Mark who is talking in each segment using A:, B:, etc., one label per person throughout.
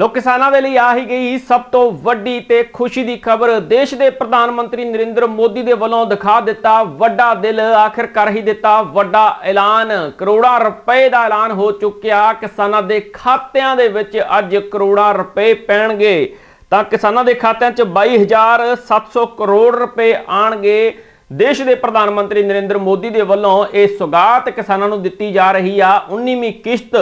A: ਲੋ, ਕਿਸਾਨਾਂ ਦੇ ਲਈ ਆ ਹੀ ਗਈ ਸਭ ਤੋਂ ਵੱਡੀ ਤੇ ਖੁਸ਼ੀ ਦੀ ਖਬਰ। ਦੇਸ਼ ਦੇ ਪ੍ਰਧਾਨ ਮੰਤਰੀ ਨਰਿੰਦਰ ਮੋਦੀ ਦੇ ਵੱਲੋਂ ਦਿਖਾ ਦਿੱਤਾ ਵੱਡਾ ਦਿਲ, ਆਖਿਰ ਕਰ ਹੀ ਦਿੱਤਾ ਵੱਡਾ ਐਲਾਨ। ਕਰੋੜਾਂ ਰੁਪਏ ਦਾ ਐਲਾਨ ਹੋ ਚੁੱਕਿਆ। ਕਿਸਾਨਾਂ ਦੇ ਖਾਤਿਆਂ ਦੇ ਵਿੱਚ ਅੱਜ ਕਰੋੜਾਂ ਰੁਪਏ ਪੈਣਗੇ। ਤਾਂ ਕਿਸਾਨਾਂ ਦੇ ਖਾਤਿਆਂ 'ਚ 22700 ਕਰੋੜ ਰੁਪਏ ਆਣਗੇ। ਦੇਸ਼ ਦੇ ਪ੍ਰਧਾਨ ਮੰਤਰੀ ਨਰਿੰਦਰ ਮੋਦੀ ਦੇ ਵੱਲੋਂ ਇਹ ਸੁਗਾਤ ਕਿਸਾਨਾਂ ਨੂੰ ਦਿੱਤੀ ਜਾ ਰਹੀ ਆ। 19ਵੀਂ ਕਿਸ਼ਤ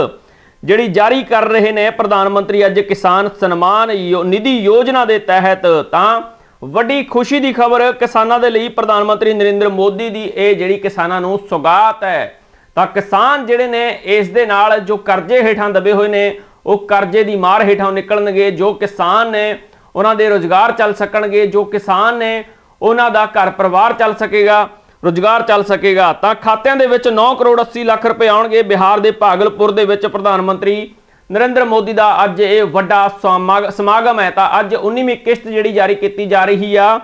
A: ਜਿਹੜੀ ਜਾਰੀ ਕਰ ਰਹੇ ਨੇ ਪ੍ਰਧਾਨ ਮੰਤਰੀ ਅੱਜ ਕਿਸਾਨ ਸਨਮਾਨ ਯੋ- ਨਿਧੀ ਯੋਜਨਾ ਦੇ ਤਹਿਤ, ਤਾਂ ਵੱਡੀ ਖੁਸ਼ੀ ਦੀ ਖਬਰ ਕਿਸਾਨਾਂ ਦੇ ਲਈ ਪ੍ਰਧਾਨ ਮੰਤਰੀ ਨਰਿੰਦਰ ਮੋਦੀ ਦੀ ਇਹ ਜਿਹੜੀ ਕਿਸਾਨਾਂ ਨੂੰ ਸੁਗਾਤ ਹੈ। ਤਾਂ ਕਿਸਾਨ ਜਿਹੜੇ ਨੇ ਇਸ ਦੇ ਨਾਲ ਜੋ ਕਰਜ਼ੇ ਹੇਠਾਂ ਦਬੇ ਹੋਏ ਨੇ, ਉਹ ਕਰਜ਼ੇ ਦੀ ਮਾਰ ਹੇਠਾਂ ਨਿਕਲਣਗੇ। ਜੋ ਕਿਸਾਨ ਨੇ ਉਹਨਾਂ ਦੇ ਰੋਜ਼ਗਾਰ ਚੱਲ ਸਕਣਗੇ, ਜੋ ਕਿਸਾਨ ਨੇ ਉਹਨਾਂ ਦਾ ਘਰ ਪਰਿਵਾਰ ਚੱਲ ਸਕੇਗਾ। ਰੁਜ਼ਗਾਰ ਚੱਲ ਸਕੇਗਾ, ਤਾਂ ਖਾਤਿਆਂ ਦੇ ਵਿੱਚ 9 ਕਰੋੜ 80 ਲੱਖ ਰੁਪਏ ਆਉਣਗੇ। ਬਿਹਾਰ ਦੇ ਭਾਗਲਪੁਰ ਦੇ ਵਿੱਚ ਪ੍ਰਧਾਨ ਮੰਤਰੀ ਨਰਿੰਦਰ ਮੋਦੀ ਦਾ ਅੱਜ ਇਹ ਵੱਡਾ ਸਮਾਗ- ਸਮਾਗਮ ਹੈ। ਤਾਂ ਅੱਜ 19ਵੀਂ ਕਿਸ਼ਤ ਜਿਹੜੀ ਜਾਰੀ ਕੀਤੀ ਜਾ ਰਹੀ ਆ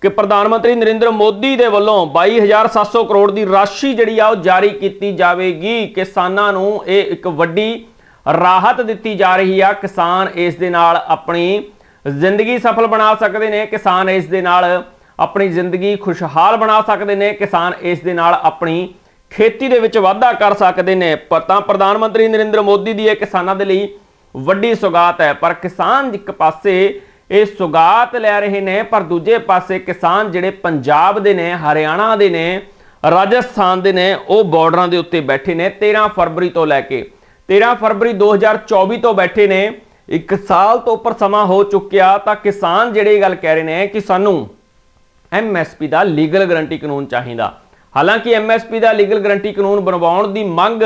A: ਕਿ ਪ੍ਰਧਾਨ ਮੰਤਰੀ ਨਰਿੰਦਰ ਮੋਦੀ ਦੇ ਵੱਲੋਂ 22700 ਕਰੋੜ ਦੀ ਰਾਸ਼ੀ ਜਿਹੜੀ ਆ ਉਹ ਜਾਰੀ ਕੀਤੀ ਜਾਵੇਗੀ। ਕਿਸਾਨਾਂ ਨੂੰ ਇਹ ਇੱਕ ਵੱਡੀ ਰਾਹਤ ਦਿੱਤੀ ਜਾ ਰਹੀ ਆ। ਕਿਸਾਨ ਇਸ ਦੇ ਨਾਲ ਆਪਣੀ ਜ਼ਿੰਦਗੀ ਸਫਲ ਬਣਾ ਸਕਦੇ ਨੇ। ਕਿਸਾਨ ਇਸ ਦੇ ਨਾਲ ਆਪਣੀ ਜ਼ਿੰਦਗੀ ਖੁਸ਼ਹਾਲ ਬਣਾ ਸਕਦੇ ਨੇ, ਕਿਸਾਨ ਇਸ ਦੇ ਨਾਲ ਆਪਣੀ ਖੇਤੀ ਦੇ ਵਿੱਚ ਵਾਧਾ ਕਰ ਸਕਦੇ ਨੇ। ਪਰ ਤਾਂ ਪ੍ਰਧਾਨ ਮੰਤਰੀ ਨਰਿੰਦਰ ਮੋਦੀ ਦੀ ਇਹ ਕਿਸਾਨਾਂ ਦੇ ਲਈ ਵੱਡੀ ਸੁਗਾਤ ਹੈ। ਪਰ ਕਿਸਾਨ ਇੱਕ ਪਾਸੇ ਇਹ ਸੁਗਾਤ ਲੈ ਰਹੇ ਨੇ, ਪਰ ਦੂਜੇ ਪਾਸੇ ਕਿਸਾਨ ਜਿਹੜੇ ਪੰਜਾਬ ਦੇ ਨੇ, ਹਰਿਆਣਾ ਦੇ ਨੇ, ਰਾਜਸਥਾਨ ਦੇ ਨੇ, ਉਹ ਬਾਰਡਰਾਂ ਦੇ ਉੱਤੇ ਬੈਠੇ ਨੇ 13 ਫਰਵਰੀ ਤੋਂ ਲੈ ਕੇ। 13 ਫਰਵਰੀ 2024 ਤੋਂ ਬੈਠੇ ਨੇ। ਇੱਕ ਸਾਲ ਤੋਂ ਉੱਪਰ ਸਮਾਂ ਹੋ ਚੁੱਕਿਆ ਤਾਂ ਕਿਸਾਨ ਜਿਹੜੇ ਇਹ ਗੱਲ ਕਹਿ ਰਹੇ ਨੇ ਕਿ ਸਾਨੂੰ ਐਮਐਸਪੀ ਦਾ ਲੀਗਲ ਗਾਰੰਟੀ ਕਾਨੂੰਨ ਚਾਹੀਦਾ। ਹਾਲਾਂਕਿ ਐਮਐਸਪੀ ਦਾ ਲੀਗਲ ਗਾਰੰਟੀ ਕਾਨੂੰਨ ਬਣਵਾਉਣ ਦੀ ਮੰਗ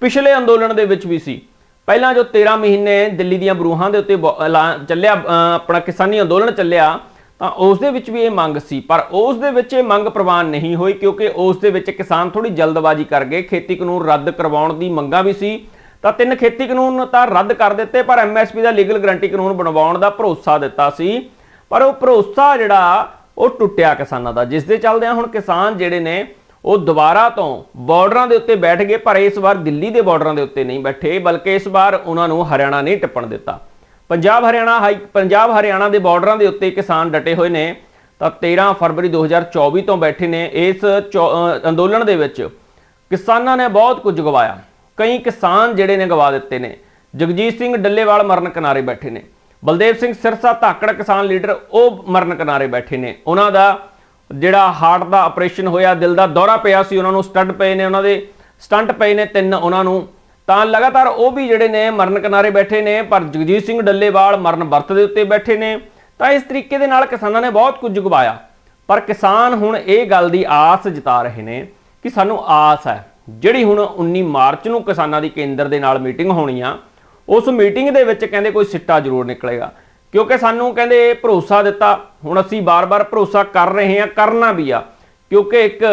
A: ਪਿਛਲੇ ਅੰਦੋਲਨ ਦੇ ਵਿੱਚ ਵੀ ਸੀ। ਪਹਿਲਾਂ ਜੋ 13 ਮਹੀਨੇ ਦਿੱਲੀ ਦੀਆਂ ਬਰੂਹਾਂ ਦੇ ਉੱਤੇ ਬ- ਚੱਲਿਆ ਆਪਣਾ ਕਿਸਾਨੀ ਅੰਦੋਲਨ ਚੱਲਿਆ, ਤਾਂ ਉਸ ਦੇ ਵਿੱਚ ਵੀ ਇਹ ਮੰਗ ਸੀ। ਪਰ ਉਸ ਦੇ ਵਿੱਚ ਇਹ ਮੰਗ ਪ੍ਰਵਾਨ ਨਹੀਂ ਹੋਈ ਕਿਉਂਕਿ ਉਸ ਦੇ ਵਿੱਚ ਕਿਸਾਨ ਥੋੜੀ ਜਲਦਬਾਜ਼ੀ ਕਰ ਗਏ, ਖੇਤੀ ਕਾਨੂੰਨ ਰੱਦ ਕਰਵਾਉਣ ਦੀ ਮੰਗਾਂ ਵੀ ਸੀ। ਤਾਂ ਤਿੰਨ ਖੇਤੀ ਕਾਨੂੰਨ ਤਾਂ ਰੱਦ ਕਰ ਦਿੱਤੇ, ਪਰ ਐਮਐਸਪੀ ਦਾ ਲੀਗਲ ਗਾਰੰਟੀ ਕਾਨੂੰਨ ਬਣਵਾਉਣ ਦਾ ਭਰੋਸਾ ਦਿੱਤਾ ਸੀ। ਪਰ ਉਹ ਭਰੋਸਾ ਜਿਹੜਾ ਉਹ ਟੁੱਟਿਆ ਕਿਸਾਨਾਂ ਦਾ। ਜਿਸ ਦੇ ਚੱਲਦਿਆਂ ਹੁਣ ਕਿਸਾਨ ਜਿਹੜੇ ਨੇ, ਉਹ ਦੁਬਾਰਾ ਤੋਂ ਬਾਰਡਰਾਂ ਦੇ ਉੱਤੇ ਬੈਠ ਗਏ, ਪਰ ਇਸ ਵਾਰ ਦਿੱਲੀ ਦੇ ਬਾਰਡਰਾਂ ਦੇ ਉੱਤੇ ਨਹੀਂ ਬੈਠੇ, ਬਲਕਿ ਇਸ ਵਾਰ ਉਹਨਾਂ ਨੂੰ ਹਰਿਆਣਾ ਨਹੀਂ ਟੱਪਣ ਦਿੱਤਾ। ਪੰਜਾਬ ਹਰਿਆਣਾ ਹਾਈ, ਪੰਜਾਬ ਹਰਿਆਣਾ ਦੇ ਬਾਰਡਰਾਂ ਦੇ ਉੱਤੇ ਕਿਸਾਨ ਡਟੇ ਹੋਏ ਨੇ, ਤਾਂ 13 ਫਰਵਰੀ 2024 ਤੋਂ ਬੈਠੇ ਨੇ। ਇਸ ਚੌ- ਅੰਦੋਲਨ ਦੇ ਵਿੱਚ ਕਿਸਾਨਾਂ ਨੇ ਬਹੁਤ ਕੁਝ ਗਵਾਇਆ। ਕਈ ਕਿਸਾਨ ਜਿਹੜੇ ਨੇ ਗਵਾ ਦਿੱਤੇ ਨੇ। ਜਗਜੀਤ ਸਿੰਘ ਡੱਲੇਵਾਲ ਮਰਨ ਕਿਨਾਰੇ ਬੈਠੇ ਨੇ। ਬਲਦੇਵ ਸਿੰਘ ਸਿਰਸਾ ਧਾਕੜ ਕਿਸਾਨ ਲੀਡਰ, ਉਹ ਮਰਨ ਕਿਨਾਰੇ ਬੈਠੇ ਨੇ। ਉਹਨਾਂ ਦਾ ਜਿਹੜਾ ਹਾਰਟ ਦਾ ਆਪਰੇਸ਼ਨ ਹੋਇਆ, ਦਿਲ ਦਾ ਦੌਰਾ ਪਿਆ ਸੀ, ਉਹਨਾਂ ਨੂੰ ਸਟੰਟ ਪਏ ਨੇ, ਉਹਨਾਂ ਦੇ ਸਟੰਟ ਪਏ ਨੇ ਤਿੰਨ ਉਹਨਾਂ ਨੂੰ। ਤਾਂ ਲਗਾਤਾਰ ਉਹ ਵੀ ਜਿਹੜੇ ਨੇ ਮਰਨ ਕਿਨਾਰੇ ਬੈਠੇ ਨੇ, ਪਰ ਜਗਜੀਤ ਸਿੰਘ ਡੱਲੇਵਾਲ ਮਰਨ ਵਰਤ ਦੇ ਉੱਤੇ ਬੈਠੇ ਨੇ। ਤਾਂ ਇਸ ਤਰੀਕੇ ਦੇ ਨਾਲ ਕਿਸਾਨਾਂ ਨੇ ਬਹੁਤ ਕੁਝ ਗਵਾਇਆ। ਪਰ ਕਿਸਾਨ ਹੁਣ ਇਹ ਗੱਲ ਦੀ ਆਸ ਜਤਾ ਰਹੇ ਨੇ ਕਿ ਸਾਨੂੰ ਆਸ ਹੈ। ਜਿਹੜੀ ਹੁਣ 19 ਮਾਰਚ ਨੂੰ ਕਿਸਾਨਾਂ ਦੀ ਕੇਂਦਰ ਦੇ ਨਾਲ ਮੀਟਿੰਗ ਹੋਣੀ ਆ ਉਸ ਮੀਟਿੰਗ ਦੇ ਵਿੱਚ ਕਹਿੰਦੇ ਕੋਈ ਸਿੱਟਾ ਜ਼ਰੂਰ ਨਿਕਲੇਗਾ। ਕਿਉਂਕਿ ਸਾਨੂੰ ਕਹਿੰਦੇ ਭਰੋਸਾ ਦਿੱਤਾ, ਹੁਣ ਅਸੀਂ ਬਾਰ-ਬਾਰ ਭਰੋਸਾ ਕਰ ਰਹੇ ਹਾਂ, ਕਰਨਾ ਵੀ ਆ। ਕਿਉਂਕਿ ਇੱਕ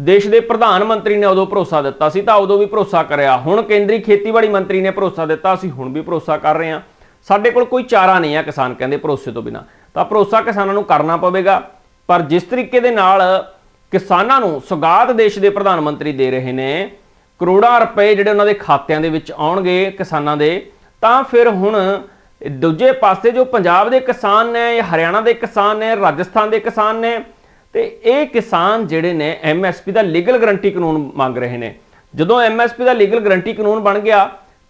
A: ਦੇਸ਼ ਦੇ ਪ੍ਰਧਾਨ ਮੰਤਰੀ ਨੇ ਉਦੋਂ ਭਰੋਸਾ ਦਿੱਤਾ ਸੀ, ਤਾਂ ਉਦੋਂ ਵੀ ਭਰੋਸਾ ਕਰਿਆ। ਹੁਣ ਕੇਂਦਰੀ ਖੇਤੀਬਾੜੀ ਮੰਤਰੀ ਨੇ ਭਰੋਸਾ ਦਿੱਤਾ, ਅਸੀਂ ਹੁਣ ਵੀ ਭਰੋਸਾ ਕਰ ਰਹੇ ਹਾਂ। ਸਾਡੇ ਕੋਲ ਕੋਈ ਚਾਰਾ ਨਹੀਂ ਆ ਕਿਸਾਨ ਕਹਿੰਦੇ ਭਰੋਸੇ ਤੋਂ ਬਿਨਾ। ਤਾਂ ਭਰੋਸਾ ਕਿਸਾਨਾਂ ਨੂੰ ਕਰਨਾ ਪਵੇਗਾ। ਪਰ ਜਿਸ ਤਰੀਕੇ ਦੇ ਨਾਲ ਕਿਸਾਨਾਂ ਨੂੰ ਸੁਗਾਤ ਦੇਸ਼ ਦੇ ਪ੍ਰਧਾਨ ਮੰਤਰੀ ਦੇ ਰਹੇ ਨੇ ਕਰੋੜਾਂ ਰੁਪਏ ਜਿਹੜੇ ਉਹਨਾਂ ਦੇ ਖਾਤਿਆਂ ਦੇ ਵਿੱਚ ਆਉਣਗੇ ਕਿਸਾਨਾਂ ਦੇ, ਤਾਂ ਫਿਰ ਹੁਣ ਦੂਜੇ ਪਾਸੇ ਜੋ ਪੰਜਾਬ ਦੇ ਕਿਸਾਨ ਨੇ, ਜਾਂ ਹਰਿਆਣਾ ਦੇ ਕਿਸਾਨ ਨੇ, ਰਾਜਸਥਾਨ ਦੇ ਕਿਸਾਨ ਨੇ, ਤੇ ਇਹ ਕਿਸਾਨ ਜਿਹੜੇ ਨੇ ਐਮਐਸਪੀ ਦਾ ਲੀਗਲ ਗਰੰਟੀ ਕਾਨੂੰਨ ਮੰਗ ਰਹੇ ਨੇ। ਜਦੋਂ ਐਮਐਸਪੀ ਦਾ ਲੀਗਲ ਗਰੰਟੀ ਕਾਨੂੰਨ ਬਣ ਗਿਆ,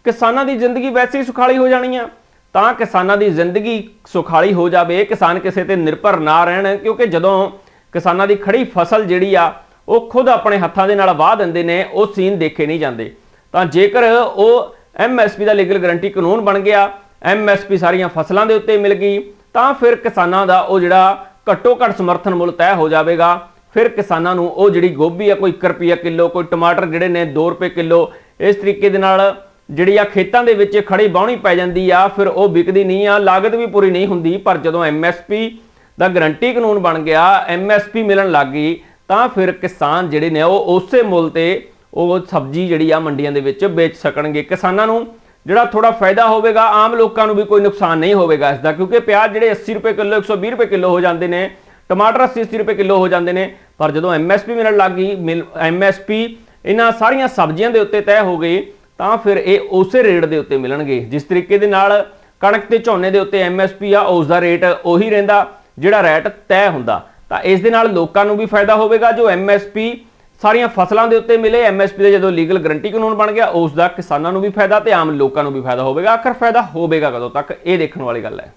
A: ਕਿਸਾਨਾਂ ਦੀ ਜ਼ਿੰਦਗੀ ਵੈਸੇ ਹੀ ਸੁਖਾਲੀ ਹੋ ਜਾਣੀ ਆ। ਤਾਂ ਕਿਸਾਨਾਂ ਦੀ ਜ਼ਿੰਦਗੀ ਸੁਖਾਲੀ ਹੋ ਜਾਵੇ, ਕਿਸਾਨ ਕਿਸੇ ਤੇ ਨਿਰਭਰ ਨਾ ਰਹਿਣ, ਕਿਉਂਕਿ ਜਦੋਂ ਕਿਸਾਨਾਂ ਦੀ ਖੜੀ ਫਸਲ ਜਿਹੜੀ ਆ ਉਹ ਖੁਦ ਆਪਣੇ ਹੱਥਾਂ ਦੇ ਨਾਲ ਵਾਹ ਦਿੰਦੇ ਨੇ, ਉਹ ਸੀਨ ਦੇਖੇ ਨਹੀਂ ਜਾਂਦੇ। ਤਾਂ ਜੇਕਰ ਉਹ ਐਮਐਸਪੀ ਦਾ ਲੀਗਲ ਗਾਰੰਟੀ ਕਾਨੂੰਨ ਬਣ ਗਿਆ ਐਮਐਸਪੀ ਸਾਰੀਆਂ ਫਸਲਾਂ ਦੇ ਉੱਤੇ ਮਿਲ ਗਈ, ਤਾਂ ਫਿਰ ਕਿਸਾਨਾਂ ਦਾ ਉਹ ਜਿਹੜਾ ਘੱਟੋ ਘੱਟ ਸਮਰਥਨ ਮੁੱਲ ਤੈਅ ਹੋ ਜਾਵੇਗਾ। ਫਿਰ ਕਿਸਾਨਾਂ ਨੂੰ ਉਹ ਜਿਹੜੀ ਗੋਭੀ ਆ, ਕੋਈ 1 ਰੁਪਿਆ ਕਿਲੋ, ਕੋਈ ਟਮਾਟਰ ਜਿਹੜੇ ਨੇ 2 ਰੁਪਏ ਕਿਲੋ, ਇਸ ਤਰੀਕੇ ਦੇ ਨਾਲ ਜਿਹੜੀ ਆ ਖੇਤਾਂ ਦੇ ਵਿੱਚ ਖੜੀ ਬਾਉਣੀ ਪੈ ਜਾਂਦੀ ਆ, ਫਿਰ ਉਹ ਵਿਕਦੀ ਨਹੀਂ ਆ, ਲਾਗਤ ਵੀ ਪੂਰੀ ਨਹੀਂ ਹੁੰਦੀ। ਪਰ ਜਦੋਂ ਐਮਐਸਪੀ ਦਾ ਗਰੰਟੀ ਕਾਨੂੰਨ ਬਣ ਗਿਆ ਐਮਐਸਪੀ ਮਿਲਣ ਲੱਗ ਗਈ ਤਾਂ ਫਿਰ ਕਿਸਾਨ ਜਿਹੜੇ ਨੇ ਉਹ ਉਸੇ ਮੁੱਲ ਤੇ ਉਹ ਸਬਜ਼ੀ ਜਿਹੜੀ ਆ ਮੰਡੀਆਂ ਦੇ ਵਿੱਚ ਵੇਚ ਸਕਣਗੇ ਕਿਸਾਨਾਂ ਨੂੰ, ਜਿਹੜਾ ਥੋੜਾ ਫਾਇਦਾ ਹੋਵੇਗਾ, ਆਮ ਲੋਕਾਂ ਨੂੰ ਵੀ ਕੋਈ ਨੁਕਸਾਨ ਨਹੀਂ ਹੋਵੇਗਾ ਇਸ ਦਾ, ਕਿਉਂਕਿ ਪਿਆਜ਼ ਜਿਹੜੇ 80 ਰੁਪਏ ਕਿਲੋ 120 ਰੁਪਏ ਕਿਲੋ ਹੋ ਜਾਂਦੇ ਨੇ, ਟਮਾਟਰ 80 80 ਰੁਪਏ ਕਿਲੋ ਹੋ ਜਾਂਦੇ ਨੇ, ਪਰ ਜਦੋਂ ਐਮਐਸਪੀ ਮਿਲਣ ਲੱਗ ਗਈ ਐਮਐਸਪੀ ਇਹਨਾਂ ਸਾਰੀਆਂ ਸਬਜ਼ੀਆਂ ਦੇ ਉੱਤੇ ਤੈਅ ਹੋ ਗਈ ਤਾਂ ਫਿਰ ਇਹ ਉਸੇ ਰੇਟ ਦੇ ਉੱਤੇ ਮਿਲਣਗੇ, ਜਿਸ ਤਰੀਕੇ ਦੇ ਨਾਲ ਕਣਕ ਤੇ ਝੋਨੇ ਦੇ ਉੱਤੇ ਐਮਐਸਪੀ ਆ ਉਸ ਦਾ ਰੇਟ ਉਹੀ ਰਹਿੰਦਾ, ਜਿਹੜਾ ਰੇਟ ਤੈਅ ਹੁੰਦਾ। ਤਾਂ ਇਸ ਦੇ ਨਾਲ ਲੋਕਾਂ ਨੂੰ ਵੀ ਫਾਇਦਾ ਹੋਵੇਗਾ। ਜੋ ਐਮਐਸਪੀ ਸਾਰੀਆਂ ਫਸਲਾਂ ਦੇ ਉੱਤੇ ਮਿਲੇ ਐਮਐਸਪੀ ਦੇ ਜਦੋਂ ਲੀਗਲ ਗਰੰਟੀ ਕਾਨੂੰਨ ਬਣ ਗਿਆ, ਉਸ ਦਾ ਕਿਸਾਨਾਂ ਨੂੰ ਵੀ ਫਾਇਦਾ ਤੇ ਆਮ ਲੋਕਾਂ ਨੂੰ ਵੀ ਫਾਇਦਾ ਹੋਵੇਗਾ। ਆਖਰ ਫਾਇਦਾ ਹੋਵੇਗਾ ਕਦੋਂ ਤੱਕ? ਇਹ ਦੇਖਣ ਵਾਲੀ ਗੱਲ ਹੈ।